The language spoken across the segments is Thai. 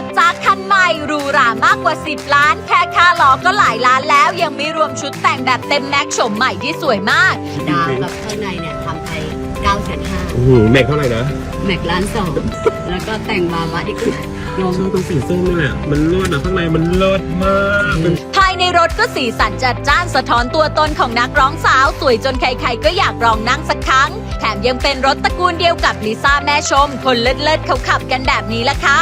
ถจากคันใหม่หรูหรามากกว่า 10 ล้าน แค่ค่าล้อก็หลายล้านแล้วยังไม่รวมชุดแต่งแบบเต็มแม็กซ์โฉมใหม่ที่สวยมาก ดาวกับข้างในเนี่ยทำไป9ก้าแสนห้าโอ้โหแม็กเท่าไหร่นะ แม็กล้านสองแล้วก็แต่งบาบาอีกรวมชอบตรงสีส้มนี่แหละมันเลิศนะข้างในมันเลิศมากเป็นภายในรถก็สีสันจัดจ้านสะท้อนตัวตนของนักร้องสาว สวยจนใครๆก็อยากลองนั่งสักครั้ง แถมยังเป็นรถตระกูลเดียวกับลิซ่าแม่ชม คนเลิศๆเขาขับกันแบบนี้ละค่ะ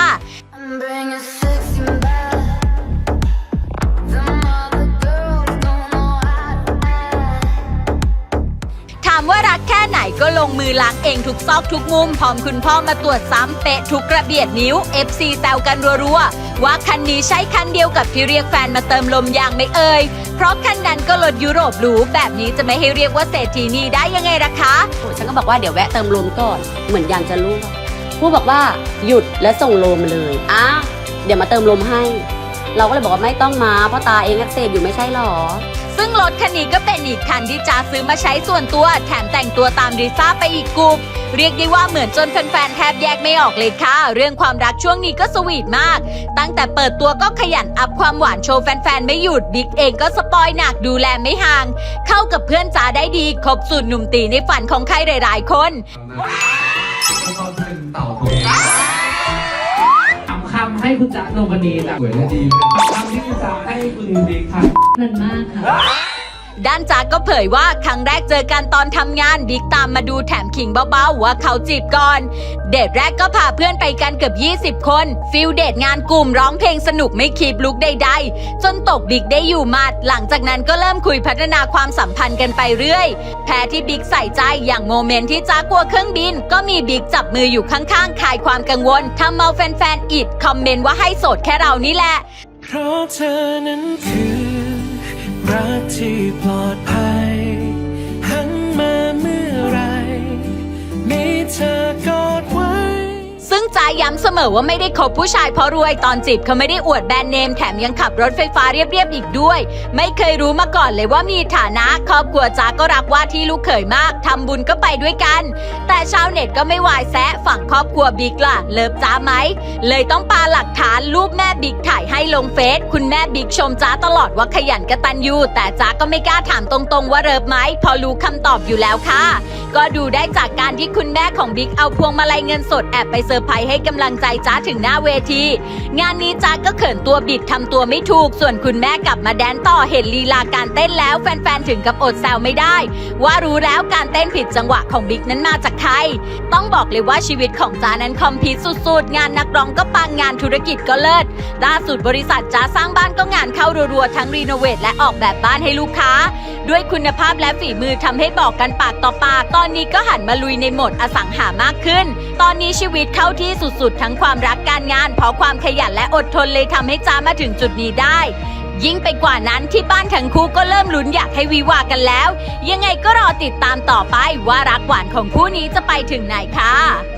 กแค่ไหนก็ลงมือล้างเองทุกซอกทุกมุม พร้อมคุณพ่อมาตรวจซ้ำเป๊ะทุกกระเบียดนิ้ว FC แซวกันรัวๆ ว่าคันนี้ใช่คันเดียวกับที่เรียกแฟนมาเติมลมยางไหม่เอ่ย เพราะคันนั้นก็รถยุโรปหรูแบบนี้จะไม่ให้เรียกว่าเศรษฐีนีได้ยังไงล่ะคะโอ้ฉันก็บอกว่าเดี๋ยวแวะเติมลมก่อน เหมือนยางจะรั่วผู้บอกว่าหยุดและส่งโลมมาเลยอะเดี๋ยวมาเติมลมให้ เราก็เลยบอกว่าไม่ต้องมาเพราะตาเองอักเสบอยู่ไม่ใช่หรอ ซึ่งรถคันนี้ก็เป็นอีกคันที่จ้าซื้อมาใช้ส่วนตัว แถมแต่งตัวตามริซ่าไปอีกกลุ่มเรียกได้ว่าเหมือนจนแฟนๆแทบแยกไม่ออกเลยค่ะ เรื่องความรักช่วงนี้ก็สวีทมาก ตั้งแต่เปิดตัวก็ขยันอัพความหวานโชว์แฟนๆ ไม่หยุดบิ๊กเองก็สปอยหนักดูแลไม่ห่าง เข้ากับเพื่อนจ้าได้ดีครบสูตรหนุ่มตีในฝันของใครหลายๆ คนแล้วก็เป็นเต่าถูกทำคำให้คุณจ๊ะนงพนีแบบสวยและดีคำที่คุณจ๊ะให้คุณ ด้านจากก็เผยว่าครั้งแรกเจอกันตอนทำงานบิ๊กตามมาดูแถมขิงเบาๆว่าเขาจีบก่อน เดทแรกก็พาเพื่อนไปกันเกือบ 20 คน ฟิลเดทงานกลุ่มร้องเพลงสนุกไม่คีบลุกใดๆ จนตกบิ๊กได้อยู่มัด หลังจากนั้นก็เริ่มคุยพัฒนาความสัมพันธ์กันไปเรื่อย แพ้ที่บิ๊กใส่ใจอย่างโมเมนต์ที่จ้ากลัวเครื่องบิน ก็มีบิ๊กจับมืออยู่ข้างๆคลายความกังวลทำเอาแฟนๆอิดคอมเมนต์ว่าให้โสดแค่เรานี่แหละเพราะเธอนั้นคือรักที่ปลาย้ำเสมอว่าไม่ได้คบผู้ชายเพราะรวยตอนจีบเขาไม่ได้อวดแบรนด์เนมแถมยังขับรถไฟฟ้าเรียบๆอีกด้วย ไม่เคยรู้มาก่อนเลยว่ามีฐานะ ครอบครัวจ้าก็รักว่าที่ลูกเขยมากทำบุญก็ไปด้วยกัน แต่ชาวเน็ตก็ไม่วายแซะฝั่งครอบครัวบิ๊กล่ะ เลิฟจ้าไหม เลยต้องปาหลักฐานรูปแม่บิ๊กถ่ายให้ลงเฟซคุณแม่บิ๊กชมจ้าตลอดว่าขยันกระตันยูแต่จ้าก็ไม่กล้าถามตรงๆว่าเลิฟไหมพอรู้คำตอบอยู่แล้วค่ะ ก็ดูได้จากการที่คุณแม่ของบิ๊กเอาพวงมาลัยเงินสดแอบไปเซอร์ไพรส์ให้กำลังใจจ้าถึงหน้าเวที งานนี้จ้าก็เขินตัวบิดทำตัวไม่ถูก ส่วนคุณแม่กลับมาแดนต่อเห็นลีลาการเต้นแล้วแฟนๆถึงกับอดแซวไม่ได้ ว่ารู้แล้วการเต้นผิดจังหวะของบิ๊กนั้นมาจากใครต้องบอกเลยว่าชีวิตของจ้านั้นคอมพิวสุดๆงานนักร้องก็ปังงานธุรกิจก็เลิศล่าสุดบริษัทจ้าสร้างบ้านก็งานเข้ารัวๆทั้งรีโนเวทและออกแบบบ้านให้ลูกค้า ด้วยคุณภาพและฝีมือทำให้บอกกันปากต่อปากตอนอนนี้ก็หันมาลุยในโหมดอสังหามากขึ้น ตอนนี้ชีวิตเข้าที่สุดๆ ทั้งความรักการงาน เพราะความขยันและอดทนเลยทำให้จ้ามาถึงจุดนี้ได้ ยิ่งไปกว่านั้นที่บ้านทั้งคู่ก็เริ่มลุ้นอยากให้วิวากันแล้ว ยังไงก็รอติดตามต่อไปว่ารักหวานของคู่นี้จะไปถึงไหนค่ะ